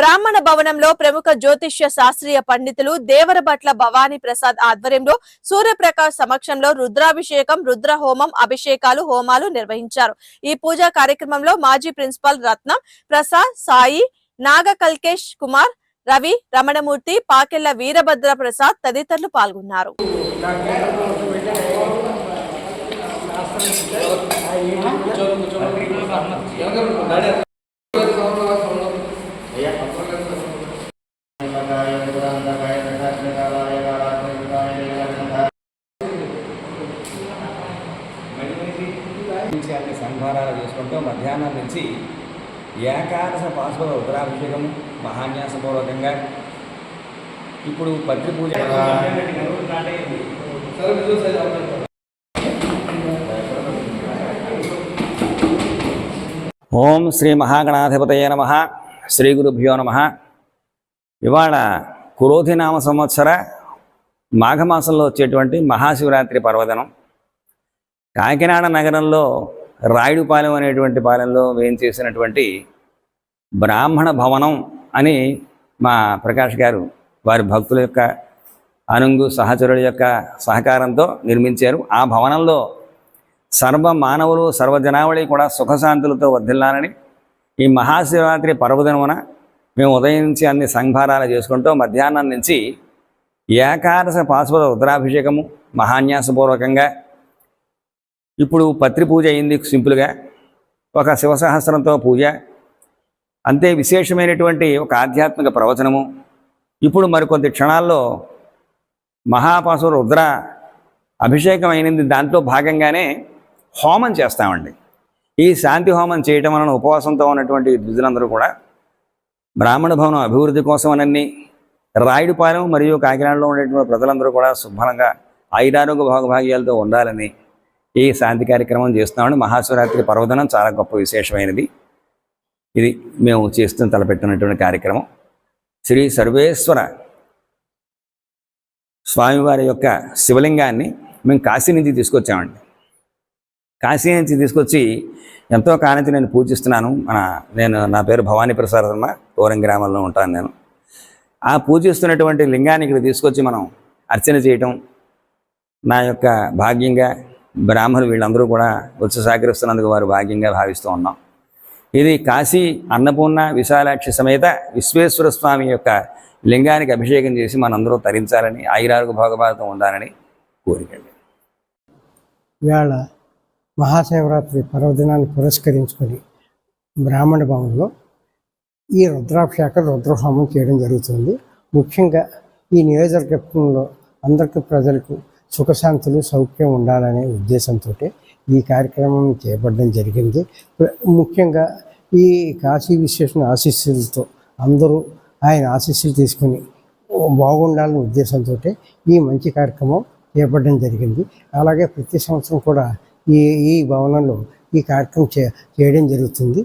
బ్రాహ్మణ భవనంలో ప్రముఖ జ్యోతిష్య శాస్త్రీయ పండితులు దేవరభట్ల భవానీ ప్రసాద్ ఆధ్వర్యంలో సూర్యప్రకాష్ సమక్షంలో రుద్రాభిషేకం రుద్ర హోమం అభిషేకాలు హోమాలు నిర్వహించారు. ఈ పూజా కార్యక్రమంలో మాజీ ప్రిన్సిపాల్ రత్నం ప్రసాద్ సాయి నాగకల్కేష్ కుమార్ రవి రమణమూర్తి పాకెళ్ళ వీరభద్ర ప్రసాద్ తదితరులు పాల్గొన్నారు. అన్ని సంహారాలు చేసుకుంటూ మధ్యాహ్నం నుంచి ఏకాదశ పాశుపత రుద్రాభిషేకం మహాన్యాసపూర్వకంగా ఇప్పుడు పత్రి పూజ ఓం శ్రీ మహాగణాధిపతయ నమ. శ్రీ గురుభ్యో నమ. ఇవాళ కురోధి నామ సంవత్సర మాఘమాసంలో వచ్చేటువంటి మహాశివరాత్రి పర్వదినం. కాకినాడ నగరంలో రాయుడుపాలెం అనేటువంటి పాలెంలో వేయించేసినటువంటి బ్రాహ్మణ భవనం అని మా ప్రకాష్ గారు వారి భక్తుల యొక్క అనుంగు సహచరుల యొక్క సహకారంతో నిర్మించారు. ఆ భవనంలో సర్వ మానవులు సర్వజనావళి కూడా సుఖశాంతులతో వర్ధిల్లాలని ఈ మహాశివరాత్రి పర్వదినమున మేము ఉదయం నుంచి అన్ని సంభారాలు చేసుకుంటూ మధ్యాహ్నం నుంచి ఏకాదశ పాశుపత రుద్రాభిషేకము మహాన్యాసపూర్వకంగా ఇప్పుడు పత్రి పూజ అయింది సింపుల్గా. ఒక శివసహస్రంతో పూజ. అంతే విశేషమైనటువంటి ఒక ఆధ్యాత్మిక ప్రవచనము. ఇప్పుడు మరికొద్ది క్షణాల్లో మహాపాసు రుద్ర అభిషేకం అయినది దాంట్లో భాగంగానే హోమం చేస్తామండి. ఈ శాంతి హోమం చేయటం వలన ఉపవాసంతో ఉన్నటువంటి ద్విజులందరూ కూడా బ్రాహ్మణ భవనం అభివృద్ధి కోసం అనన్ని రాయుడుపాలెం మరియు కాకినాడలో ఉండేటువంటి ప్రజలందరూ కూడా శుభ్రంగా ఐదారోగ్య భాగభాగ్యాలతో ఉండాలని ఈ శాంతి కార్యక్రమం చేస్తున్నామని మహాశివరాత్రి పర్వదనం చాలా గొప్ప విశేషమైనది. ఇది మేము చేస్తూ తలపెట్టినటువంటి కార్యక్రమం. శ్రీ సర్వేశ్వర స్వామివారి యొక్క శివలింగాన్ని మేము కాశీ నుంచి తీసుకొచ్చామండి. కాశీ నుంచి తీసుకొచ్చి ఎంతో కానించి నేను పూజిస్తున్నాను. మన నేను నా పేరు భవానీ ప్రసాద్ వర్మ తోరం గ్రామంలో ఉంటాను నేను. ఆ పూజిస్తున్నటువంటి లింగాన్ని ఇక్కడ తీసుకొచ్చి మనం అర్చన చేయటం నా యొక్క భాగ్యంగా బ్రాహ్మణులు వీళ్ళందరూ కూడా వచ్చి సహకరిస్తున్నందుకు వారు భాగ్యంగా భావిస్తూ ఉన్నాం. ఇది కాశీ అన్నపూర్ణ విశాలాక్షి సమేత విశ్వేశ్వర స్వామి యొక్క లింగానికి అభిషేకం చేసి మనందరూ తరించాలని ఆయురారోగ్య భోగభాగం ఉండాలని కోరికండి ఇవాళ మహాశివరాత్రి పర్వదినాన్ని పురస్కరించుకొని బ్రాహ్మణ భవన్లో ఈ రుద్రాభిషేకం రుద్రహోమం చేయడం జరుగుతుంది. ముఖ్యంగా ఈ నియోజకవర్గంలో అందరికీ ప్రజలకు సుఖశాంతులు సౌఖ్యం ఉండాలనే ఉద్దేశంతో ఈ కార్యక్రమం చేపట్టడం జరిగింది. ముఖ్యంగా ఈ కాశీ విశ్వేశ్వర ఆశీస్సులతో అందరూ ఆయన ఆశీస్సులు తీసుకుని బాగుండాలనే ఉద్దేశంతో ఈ మంచి కార్యక్రమం చేపట్టడం జరిగింది. అలాగే ప్రతి సంవత్సరం కూడా ఈ ఈ భవనంలో ఈ కార్యక్రమం చే చేయడం జరుగుతుంది.